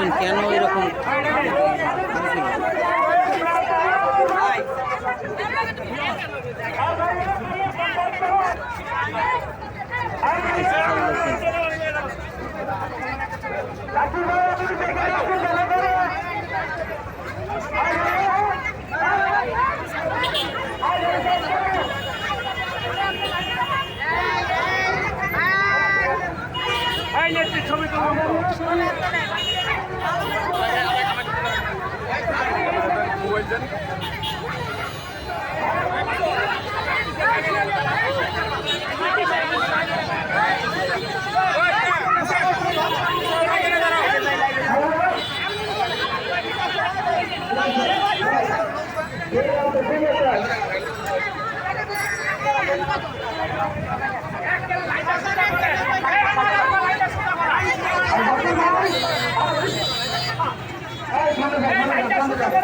মানুষজন কেন এরকম ছবি তো মোবাইল দেন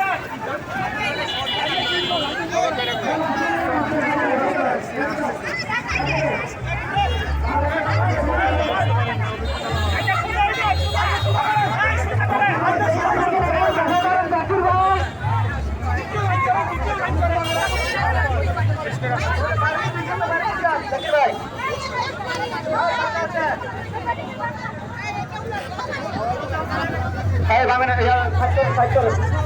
হ্যাঁ ভাঙেন সাইড করুন